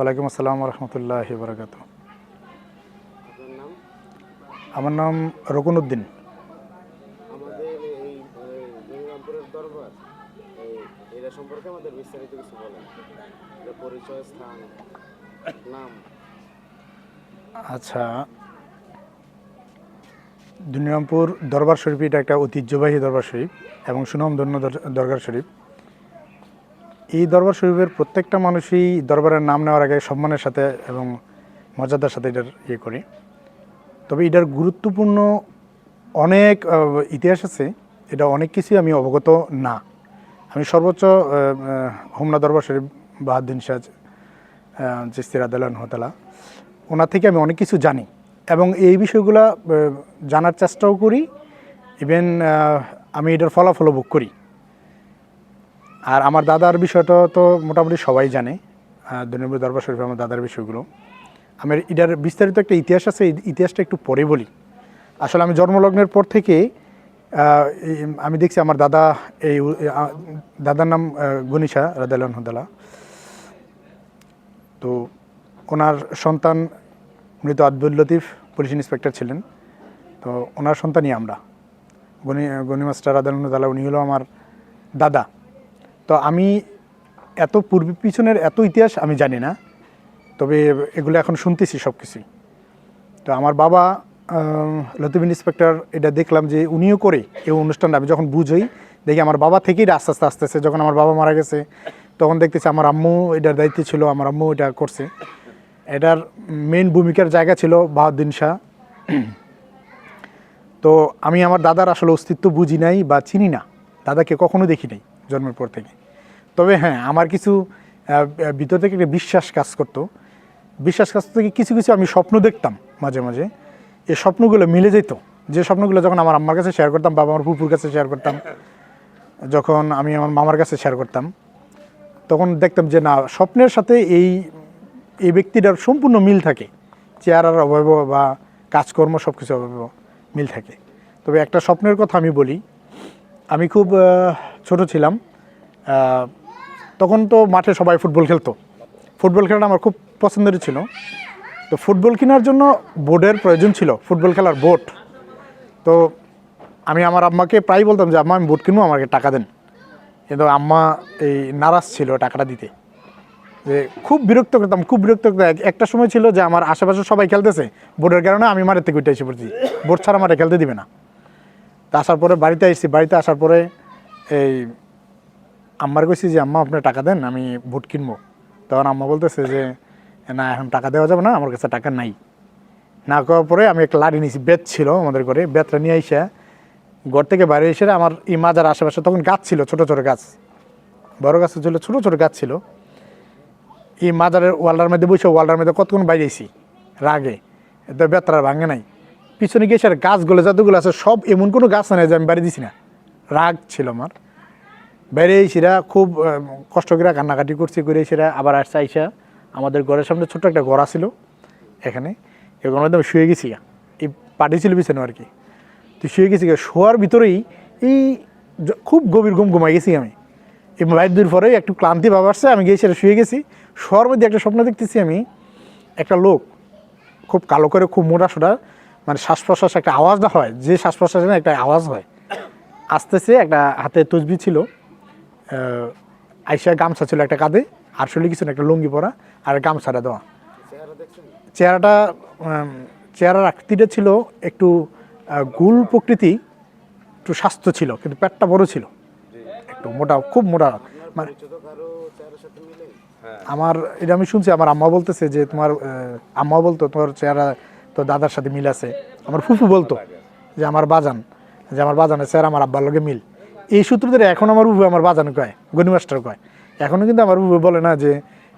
ওয়ালাইকুম আসসালাম রহমতুল্লাহ বরকাত আমার নাম রকুন উদ্দিন আমাদের এই গঙ্গামপুরের দরবার এই এরা সম্পর্কে আমাদের বিস্তারিত কিছু বলেন। পরিচয় স্থান নাম? আচ্ছা। দুনিয়ামপুর দরবার শরীফ এটা একটা ঐতিহ্যবাহী দরবার শরীফ এবং সুনামধন্য দর- দরবার শরীফ। এই দরবার শরীফের প্রত্যেকটা মানুষই দরবারের নাম নেওয়ার আগে সম্মানের সাথে এবং মর্যাদার সাথে এটার ইয়ে করে। তবে এটার গুরুত্বপূর্ণ অনেক ইতিহাস আছে, এটা অনেক কিছুই আমি অবগত না। আমি সর্বোচ্চ হোমনা দরবার শরীফ বাহাদ্দিন শাহ চিস্তির আদালান হতালা ওনার থেকে আমি অনেক কিছু জানি এবং এই বিষয়গুলো জানার চেষ্টাও করি। ইভেন আমি এটার ফলাফলও ভোগ করি। আর আমার দাদার বিষয়টা তো মোটামুটি সবাই জানে দৈনন্দিন দরবার শরীফ আমার দাদার বিষয়গুলো। আমার এটার বিস্তারিত একটা ইতিহাস আছে ইতিহাসটা একটু পরে বলি। আসলে আমি জন্মলগ্নের পর থেকে আমি দেখছি আমার দাদা এই দাদার নাম গনিশা রাদালান হদালা তো ওনার সন্তান মৃত আব্দুল লতিফ, পুলিশ ইন্সপেক্টর ছিলেন। তো ওনার সন্তানই আমরা। গনি গনি মাস্টার আদালতালা উনি হলো আমার দাদা। তো আমি এত পূর্ব পিছনের এত ইতিহাস আমি জানি না, তবে এগুলো এখন শুনতেছি সব কিছুই তো আমার বাবা লতিফ ইন্সপেক্টর এটা দেখলাম যে উনিও করে এই অনুষ্ঠানটা, আমি যখন বুঝই, দেখি আমার বাবা থেকেই আস্তে আস্তে আস্তে আস্তে, যখন আমার বাবা মারা গেছে, তখন দেখতেছি আমার আম্মু এটার দায়িত্ব ছিল, আমার আম্মু এটা করছে। এটার মেন ভূমিকার জায়গা ছিল বাহাউদ্দিন শাহ। তো আমি আমার দাদার আসলে অস্তিত্ব বুঝি নাই বা চিনি না। দাদাকে কখনো দেখি নাই জন্মের পর থেকে। তবে হ্যাঁ আমার কিছু ভিতর থেকে একটা বিশ্বাস কাজ করতো। বিশ্বাস কাজ থেকে কিছু কিছু আমি স্বপ্ন দেখতাম মাঝে মাঝে। এই স্বপ্নগুলো মিলে যেত। যে স্বপ্নগুলো যখন আমার আম্মার কাছে শেয়ার করতাম বাবা আমার পুপুর কাছে শেয়ার করতাম, যখন আমি আমার মামার কাছে শেয়ার করতাম, তখন দেখতাম যে না, স্বপ্নের সাথে এই এই ব্যক্তিটার সম্পূর্ণ মিল থাকে। চেহারার অবয়ব বা কাজকর্ম সব কিছু অবয়ব মিল থাকে। তবে একটা স্বপ্নের কথা আমি বলি। আমি খুব ছোট ছিলাম। তখন তো মাঠে সবাই ফুটবল খেলতো। ফুটবল খেলাটা আমার খুব পছন্দের ছিল। তো ফুটবল কেনার জন্য বোর্ডের প্রয়োজন ছিল, ফুটবল খেলার বোর্ড। তো আমি আমার আম্মাকে প্রায় বলতাম যে, আম্মা, আমি বোর্ড কিনবো, আমাকে টাকা দেন। কিন্তু আম্মা এই নারাজ ছিল টাকাটা দিতে। যে খুব বিরক্ত করতাম, খুব বিরক্ত করতাম। একটা সময় ছিল যে আমার আশেপাশে সবাই খেলতেছে। বোর্ডের কারণে আমি মারের থেকে উঠে এসে পড়ছি। বোর্ড ছাড়া মারে খেলতে দিবে না। তা আসার পরে বাড়িতে এসেছি বাড়িতে আসার পরে এই আম্মার কইছি যে, আম্মা, আপনি টাকা দেন, আমি বুট কিনবো। তখন আম্মা বলতেছে যে, না, এখন টাকা দেওয়া যাবে না, আমার কাছে টাকা নাই। না করার পরে আমি একটা লাড়ি নিয়েছি বেত ছিল আমাদের ঘরে, বেতটা নিয়ে আইসা ঘর থেকে বাইরে এসে আমার এই মাজার আশেপাশে তখন গাছ ছিল, ছোট ছোট গাছ। বড় গাছ ছিল, ছোট ছোট গাছ ছিল। এই মাজারের ওয়ালটার মধ্যে বসে, ওয়ালটার মধ্যে কতক্ষণ বাইরেছি? রাগে। তো বেতরা ভাঙে নাই। পিছনে গিয়ে সেটা গাছগুলো, যতগুলো আছে, সব এমন কোনো গাছ নেই যে আমি বাড়ি দিছি না। রাগ ছিল আমার। বাইরে সেরা, খুব কষ্ট করে কান্নাকাটি করছি, করে সেরা আবার আসছে, আইসা আমাদের ঘরের সামনে ছোট্ট একটা গড়া ছিল এখানে। মধ্যে আমি শুয়ে গেছি। এই পাটি ছিল পিছনে আর কি। তো শুয়ে গেছি। শোয়ার ভিতরেই এই খুব গভীর ঘুম ঘুমাই গেছি আমি। এই বাইর পরে একটু ক্লান্তি ভাব আসছে, আমি গিয়ে সেটা শুয়ে গেছি। শোয়ার মধ্যে একটা স্বপ্ন দেখতেছি আমি, একটা লোক, খুব কালো করে, খুব মোটা সোটা মানে শ্বাস প্রশ্বাস একটা আওয়াজটা হয়, যে শ্বাস প্রশ্বাসে একটা আওয়াজ হয়। আসতেছে, একটা হাতে তসবি ছিল। আইসা গামছা ছিল একটা কাঁধে আর শরীরে কিছু না একটা লুঙ্গি পরা আর গামছাটা দেওয়া। চেহারাটা চেহারার আকৃতিটা ছিল একটু গুল প্রকৃতি একটু স্বাস্থ্য ছিল কিন্তু পেটটা বড় ছিল। একটু মোটা খুব মোটা। মানে আমার এটা আমি শুনছি আমার আম্মা বলতেছে যে তোমার আম্মা বলতো তোমার চেহারা তো দাদার সাথে মিল আছে। আমার ফুফু বলতো যে আমার বাজান যে আমার বাজানের চেহারা আমার আব্বার লগে মিল। এই সূত্র ধরে এখন আমার উবু আমার বাজান কয় গনি মাস্টার কয়। এখনও কিন্তু আমার উবু বলে না যে,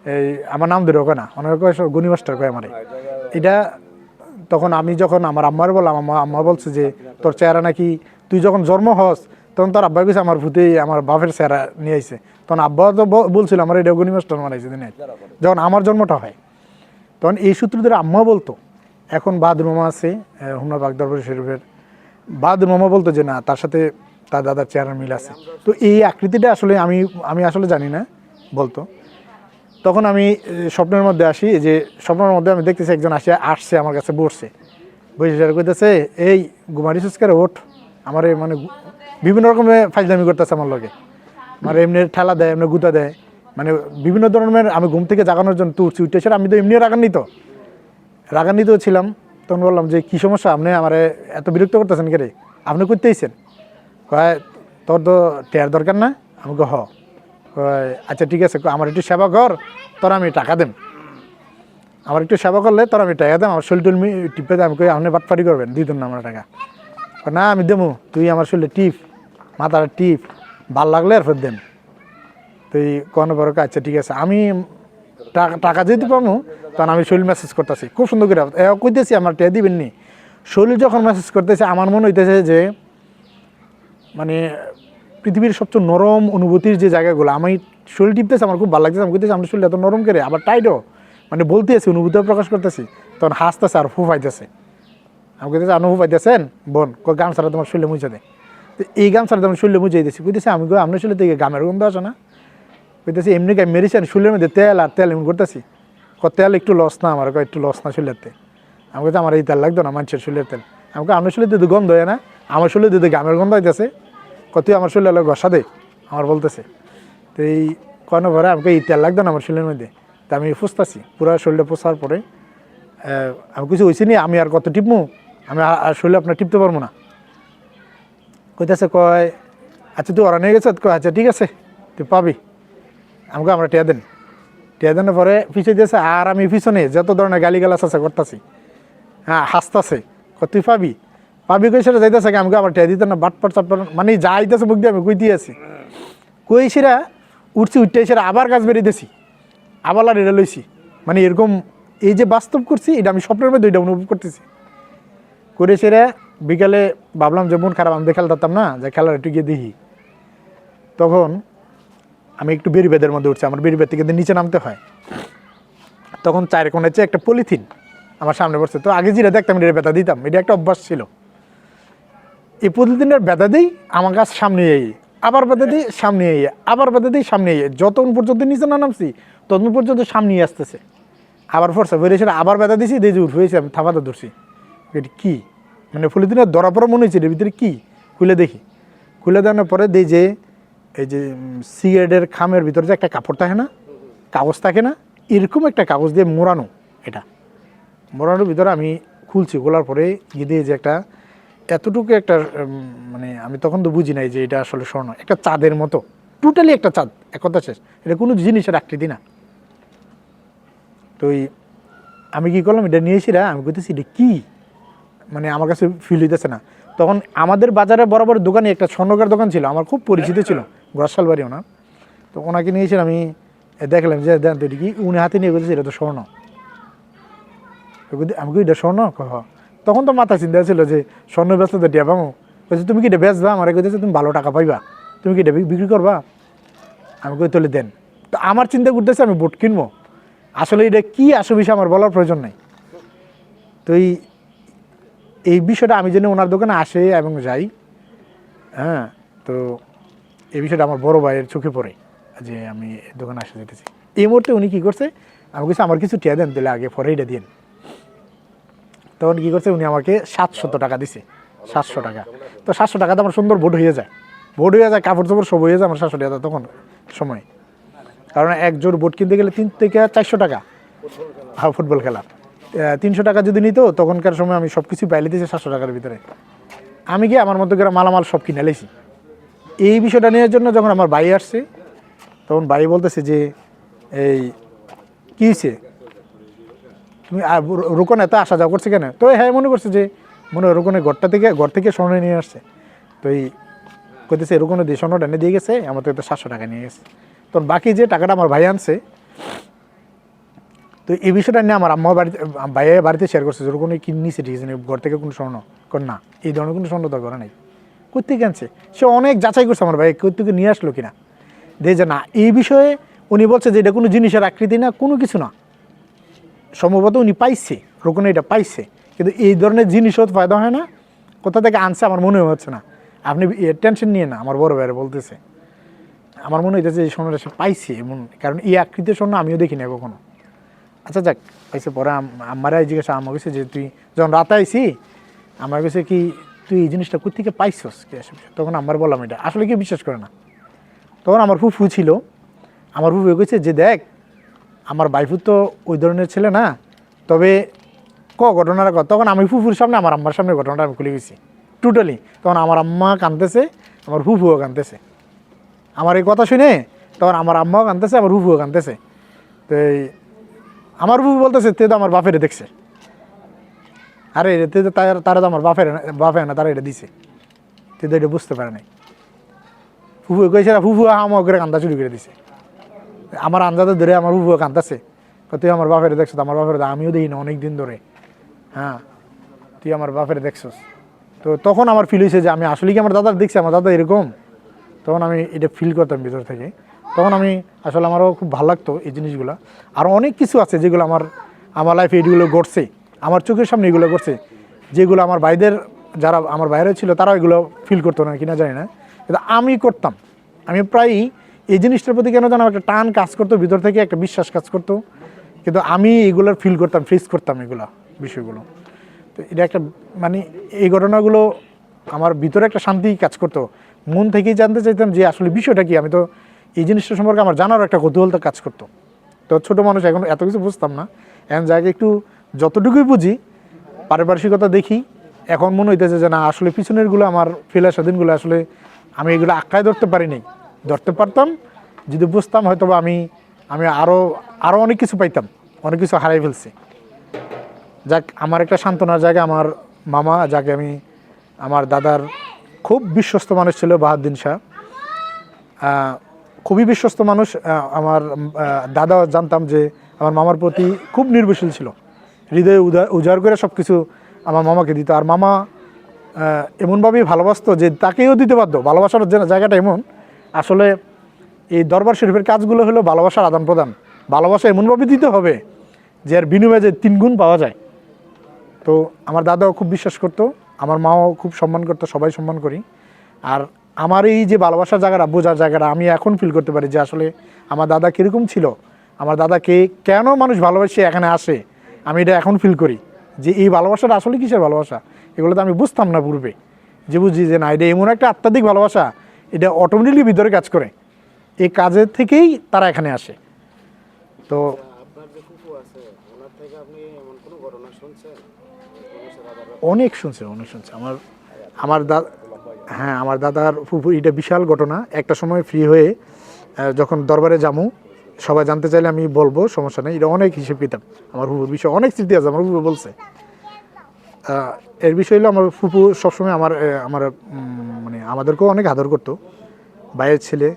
এই আমার নাম ধরে কয় না। অনেকে কয় সব গনি মাস্টার কয় আমার। এটা তখন আমি যখন আমার আম্মার বললাম আমার আম্মা বলছে যে, তোর চেহারা নাকি, তুই যখন জন্ম হস, তখন তোর আব্বা গেছে আমার ভূতে আমার বাপের চেহারা নিয়ে আইছে। তখন আব্বা তো বলছিল, আমার এটা গনি মাস্টার মারাইছে দিনে। যখন আমার জন্মটা হয়, তখন এই সূত্র ধরে আম্মা বলতো, এখন বাহাদুর মামা আছে হুমনা বাগ দরবার শরীফের। বাহাদুর মামা বলতো যে, না, তার সাথে তার দাদার চেহারার মিল আছে। তো এই আকৃতিটা আসলে আমি আমি আসলে জানি না, বলতো। তখন আমি স্বপ্নের মধ্যে আসি যে স্বপ্নের মধ্যে আমি দেখতেছি একজন আসে, আসছে আমার কাছে বসছে। বসে সেটা কইতেছে, এই গুমারি সুস্কার ওঠ। আমার মানে বিভিন্ন রকমের ফাইজলামি করতেছে আমার লগে। মানে এমনি ঠেলা দেয়, এমনি গুতা দেয়। মানে বিভিন্ন ধরনের আমি ঘুম থেকে জাগানোর জন্য তুলছি উঠে এসে আমি তো এমনিও রাগান্বিত। রাগান্বিত ছিলাম, তখন বললাম যে, কী সমস্যা? আপনি আমার এত বিরক্ত করতেছেন কে রে? আপনি করতেইছেন? কয়, তোর তো টেয়ার দরকার না? আমাকে হ। কয় আচ্ছা ঠিক আছে আমার একটু সেবা কর, তোর আমি টাকা দেন আমার একটু সেবা করলে তোর আমি টাকা দেন আমার শরীর টুলমি টিপে আমি কই আপনি বাটপারি করবেন দেন না আমার টাকা। না, আমি দেবো, তুই আমার শরীরে টিপ, মাথার টিপ, ভালো লাগলে আর ফের দেন। তুই কোনো বড় আচ্ছা ঠিক আছে, আমি টাকা টাকা যেতে পারব তখন আমি শরীর মেসেজ করতেছি। খুব সুন্দর করে, এ, কইতেছি, আমার টেয়া দিবেন নি শরীর যখন মেসেজ করতেছে, আমার মনে হইতেছে যে মানে পৃথিবীর সবচেয়ে নরম অনুভূতির যে জায়গাগুলো, আমি শরীর টিপতেছে, আমার খুব ভালো লাগতেছে, আমি কইতেছি, আমার শরীর এত নরম করে? আবার টাইটও মানে বলতেছি, অনুভূতিও প্রকাশ করতেছি, তখন হাসতেছে আর ফুফাইতেছে আমি কইতেছি, আপনি ফুফাইতেছেন বোন গামছাটা তোমার শরীরে মুছে দেয় তো এই গামছাটা তোমার শরীরে মুছে দিয়েছি। কইতেছি, আমি আপনার শরীরে থেকে গামের গন্ধ আসে না? কইতেছি, এমনি গাই মেরেছেন শরীরের মধ্যে তেল আর তেল এমনি করতেছি? তেল একটু লস না আমার একটু লস না শরীরের তেল আমি কাছে আমার এই তেল লাগতো না, মানুষের শরীরের তেল। আমাকে আপনার শরীরে দিতে গন্ধ হয় না, আমার শরীরে দিতে গামের গন্ধ হইতেছে। কত আমার শরীরে ঘষা দে আমার বলতেছে। তো এই কোনো ভরে আমাকে এই তেল লাগতো না আমার শরীরের মধ্যে। তা আমি ফুসতাছি, পুরো শরীরটা পোষার পরে আমি কিছু হয়েছি নি, আমি আর কত টিপমু? আমি আর- শরীরে আপনার টিপতে পারব না। কইতেছে, কয় আচ্ছা তুই ওরা নিয়ে গেছে? কয় আচ্ছা ঠিক আছে, তুই পাবি। আমাকে আমরা টিয়া দেন। টিয়া দেনের পরে পিছিয়ে দিয়েছে, আর আমি পিছনে যত ধরনের গালি গালাস আছে করতেছি। হ্যাঁ হাসতাছে তুই পাবি? পাবি কই সেটা যাইতেছে কি? আমাকে আবার টিয়া দিতে না, বাটপাট চাটপাট। মানে যা আইতেছে মুখ দিয়ে আমি কই দিয়েছি কই সেরা উঠছি, উঠতে সেরা আবার গাছ বেরিয়েছি আবার আর এটা লইছি মানে এরকম এই যে বাস্তব করছি, এটা আমি স্বপ্নের মধ্যে এটা অনুভব করতেছি। করে সেরা বিকালে ভাবলাম যে মন খারাপ, আমি তো খেলতাম না, যে খেলার একটু গিয়ে দেখি। তখন আমি একটু বেরিবেদের মধ্যে উঠছি, আমার বেরিবেদ থেকে নিচে নামতে হয়। তখন চায়ের কোণে চেয়ে একটা পলিথিন আমার সামনে বসছে তো আগে যেটা দেখতাম, এটা দিতাম, এটা একটা অভ্যাস ছিল। এই প্রতিদিনের ব্যথা দিই, আমার কাছে সামনে এই আবার ব্যথা দিই, সামনে এই আবার ব্যথা দিই, সামনে এই যতক্ষণ পর্যন্ত নিচে না নামছি, ততক্ষণ পর্যন্ত সামনে আসতেছে। আবার ফর্সা বেরিয়ে সেটা আবার ব্যথা দিছি, দিয়ে যে উঠ হয়েছে, আমি থাপাতে ধরছি। এটা কী? মানে পলিথিনের ধরা পড়া মনে হয়েছে এর ভিতরে কী? খুলে দেখি। খুলে দেওয়ার পরে দেই যে, এই যে সিগারেটের খামের ভিতরে যে একটা কাপড় থাকে না, কাগজ থাকে না, এরকম একটা কাগজ দিয়ে মোড়ানো এটা। মোড়ানোর ভিতরে আমি খুলছি, খোলার পরে গিয়ে দিয়ে যে একটা এতটুকু একটা মানে আমি তখন তো বুঝি নাই যে এটা আসলে স্বর্ণ। একটা চাঁদের মতো। টোটালি একটা চাঁদ, এক কথা শেষ। এটা কোনো জিনিসের আকৃতি না। তো ওই আমি কি করলাম, এটা নিয়েছি এসেরা আমি বলতেছি এটা কী? মানে আমার কাছে ফিল হইতেছে না। তখন আমাদের বাজারে বরাবর দোকানে একটা স্বর্ণকার দোকান ছিল, আমার খুব পরিচিত ছিল গ্রসাল বাড়ি ওনার। তো ওনাকে নিয়ে আমি দেখলাম যে, দেন তো এটা কি? উনি হাতে নিয়ে বলছে এটা তো স্বর্ণ। আমি এটা স্বর্ণ? তখন তো মাথা চিন্তা ছিল যে স্বর্ণ ব্যস্ত তো টিয়া পাবো বলছে তুমি কি এটা বেচবা? আমার কইতেছে, তুমি ভালো টাকা পাইবা। তুমি কি এটা বিক- বিক্রি করবা? আমি কই, তুলে দেন। তো আমার চিন্তা করতেছে, আমি বুট কিনবো। আসলে এটা কি আসল বিষয় আমার বলার প্রয়োজন নাই। তো এই এই বিষয়টা আমি যেন ওনার দোকানে আসে এবং যাই হ্যাঁ তো এই বিষয়টা আমার বড় ভাইয়ের চোখে পড়ে যে আমি দোকানে আসে যেতেছি। এই মুহূর্তে উনি কী করছে? আমি কিছু আমার কিছু টিয়া দেন, তাহলে আগে পরে এটা দিন তখন কী করছে, উনি আমাকে সাতশত টাকা দিছে, সাতশো টাকা। তো সাতশো টাকাতে আমার সুন্দর ভোট হয়ে যায়। ভোট হয়ে যায়, কাপড় চোপড় সব হয়ে যায় আমার সাতশো টাকা তখন সময়। কারণ এক জোর বোট কিনতে গেলে তিন থেকে চারশো টাকা। হ্যাঁ ফুটবল খেলা তিনশো টাকা যদি নিত, তখনকার সময় আমি সব কিছু পাইলে দিয়েছি সাতশো টাকার ভিতরে। আমি গিয়ে আমার মতো করে মালামাল সব কিনে লেছি এই বিষয়টা নেওয়ার জন্য যখন আমার ভাই আসছে, তখন ভাই বলতেছে যে, এই, কী হয়েছে রুকন এত আসা যাওয়া করছে কেন? তো হ্যাঁ মনে করছে যে, মনে হয় রুকনের ঘরটা থেকে, ঘর থেকে স্বর্ণ নিয়ে আসছে। তো এই কইতেছে, রুকনে দিয়ে স্বর্ণটা এনে দিয়ে গেছে আমার তো সাতশো টাকা নিয়ে গেছে। তখন বাকি যে টাকাটা আমার ভাই আনছে, তো এই বিষয়টা নিয়ে আমার আম্মা বাড়িতে ভাইয়া বাড়িতে শেয়ার করছে যে কোনো কি নিছে ঠিক আছে, ঘর থেকে কোনো স্বর্ণ? কর না, এই ধরনের কোনো স্বর্ণ তো ঘরে নাই। কোথেকে আনছে? সে অনেক যাচাই করছে আমার ভাই কোথেকে নিয়ে আসলো কিনা? দেখে যে না, এই বিষয়ে উনি বলছে যে, এটা কোনো জিনিসের আকৃতি না, কোনো কিছু না। সম্ভবত উনি পাইছে, রোকনে এটা পাইছে। কিন্তু এই ধরনের জিনিসও ফায়দা হয় না। কোথা থেকে আনছে আমার মনে হচ্ছে না। আপনি টেনশন নিয়ে না, আমার বড় ভাইয়ের বলতেছে। আমার মনে হইতেছে এই স্বর্ণটা সে পাইছে এমন, কারণ এই আকৃতির স্বর্ণ আমিও দেখি না কখনো। আচ্ছা যাক, পাইছে পরে আমার জিজ্ঞাসা আমার কাছে যে তুই যখন রাতে আইসি আমার কাছে কি, তুই এই জিনিসটা কোথেকে পাইছস? কি আসলে তখন আমার বললাম এটা। আসলে কি বিশ্বাস করে না। তখন আমার ফুফু ছিল। আমার ফুফু কইছে যে, দেখ আমার বাইফু তো ওই ধরনের ছেলে না, তবে ক ঘটনাটা কর তখন আমি ফুফুর সামনে, আমার আম্মার সামনে ঘটনাটা আমি খুলে গেছি। টোটালি তখন আমার আম্মা কাঁদতেছে, আমার ফুফুও কাঁদতেছে। আমার এই কথা শুনে তখন আমার আম্মাও কাঁদতেছে, আমার ফুফুও কাঁদতেছে। তো এই আমার ফুফু বলতেছে, তে তো আমার বাপেরে দেখছে। আরে তে তো তার তো আমার বাপের বাপে না, তারা এটা দিছে। তে তো এটা বুঝতে পারে নাই। ফুফু কইছে ফুফু আমা করে কান্দা চুরি করে দিছে। আমার আন্দাজে ধরে আমার ফুফু কান্দাছে তুই আমার বাপের দেখছ আমার বাপের আমিও দেখি না অনেক দিন ধরে। হ্যাঁ তুই আমার বাপের দেখছস? তো তখন আমার ফিল হয়েছে যে আমি আসলে কি আমার দাদার দেখছি? আমার দাদা এরকম? তখন আমি এটা ফিল করতাম ভিতর থেকে। তখন আমি আসলে আমারও খুব ভালো লাগতো এই জিনিসগুলো। আরও অনেক কিছু আছে যেগুলো আমার আমার লাইফে এগুলো ঘটছে। আমার চোখের সামনে এগুলো ঘটছে। যেগুলো আমার ভাইদের যারা, আমার বাইরে ছিল তারা এগুলো ফিল করতো না, কিনা জানি না। কিন্তু আমি করতাম। আমি প্রায়ই এই জিনিসটার প্রতি কেন যেন একটা টান কাজ করতো, ভিতর থেকে একটা বিশ্বাস কাজ করতো। কিন্তু আমি এগুলোর ফিল করতাম ফেস করতাম এগুলো বিষয়গুলো। তো এটা একটা মানে এই ঘটনাগুলো আমার ভিতরে একটা শান্তি কাজ করতো। মন থেকেই জানতে চাইতাম যে আসলে বিষয়টা কি? আমি তো এই জিনিসটা সম্পর্কে আমার জানার একটা কৌতূহলতা কাজ করতো। তো ছোটো মানুষ, এখন এত কিছু বুঝতাম না। এখন জায়গায় একটু যতটুকুই বুঝি, পারিপার্শ্বিকতা দেখি, এখন মনে হইতেছে যে না, আসলে পিছনেরগুলো, আমার ফেলা স্বাধীনগুলো আসলে আমি এগুলো আঁকড়ায় ধরতে পারিনি। ধরতে পারতাম। যদি বুঝতাম হয়তো আমি আমি আরও আরও অনেক কিছু পাইতাম, অনেক কিছু হারাই ফেলছি। যাক, আমার একটা সান্ত্বনার জায়গা, আমার মামা, যাকে আমি, আমার দাদার খুব বিশ্বস্ত মানুষ ছিল বাহাদ্দিন শাহ। খুবই বিশ্বস্ত মানুষ। আমার দাদা জানতাম যে আমার মামার প্রতি খুব নির্ভরশীল ছিল। হৃদয়ে উজাড় করে সব কিছু আমার মামাকে দিত। আর মামা এমনভাবেই ভালোবাসতো যে তাকেও দিতে পারতো। ভালোবাসার জায়গাটা এমন আসলে এই দরবার শরীফের কাজগুলো হলো ভালোবাসার আদান প্রদান। ভালোবাসা এমনভাবে দিতে হবে যে আর বিনিময়ে যে তিন গুণ পাওয়া যায়। তো আমার দাদাও খুব বিশ্বাস করতো, আমার মাও খুব সম্মান করতো, সবাই সম্মান করি। আর আমার এই যে ভালোবাসার জায়গাটা, বোঝার জায়গাটা আমি এখন ফিল করতে পারি যে আসলে আমার দাদা কীরকম ছিল, আমার দাদাকে কেন মানুষ ভালোবাসে, এখানে আসে, আমি এটা এখন ফিল করি। যে এই ভালোবাসাটা আসলে কিসের ভালোবাসা? এগুলো তো আমি বুঝতাম না পূর্বে। যে বুঝি যে না, এটা এমন একটা আত্মাধিক ভালোবাসা এটা অটোমেটিকলি ভিতরে কাজ করে। এই কাজের থেকেই তারা এখানে আসে। তো আদালত অনেক শুনছে অনেক শুনছে। আমার আমার দাদা হ্যাঁ আমার দাদার ফুফু এটা বিশাল ঘটনা। একটা সময় ফ্রি হয়ে যখন দরবারে যামু সবাই জানতে চাইলে আমি বলব সমস্যা নেই। এটা অনেক হিসেব কিতাব। আমার ফুফুর বিষয়ে অনেক স্মৃতি আছে আমার ফুফু বলছে। এর বিষয় হলো আমার ফুফু সবসময় আমার আমার আমাদেরকেও অনেক আদর করতো। বাইরের ছেলে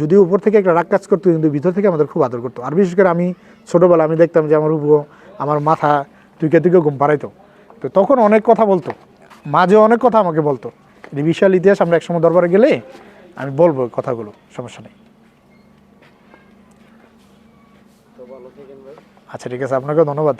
যদি উপর থেকে একটা রাগ কাজ করতো কিন্তু ভিতর থেকে আমাদের খুব আদর করতো। আর বিশেষ করে আমি ছোটোবেলা আমি দেখতাম যে আমার ফুফু আমার মাথা তুইকে তুইকে ঘুম পাড়াইতো। তো তখন অনেক কথা বলতো। মাঝে অনেক কথা আমাকে বলতো। এই বিশাল ইতিহাস আমরা একসময় দরবারে গেলে আমি বলব কথাগুলো সমস্যা নেই। আচ্ছা ঠিক আছে আপনাকেও ধন্যবাদ।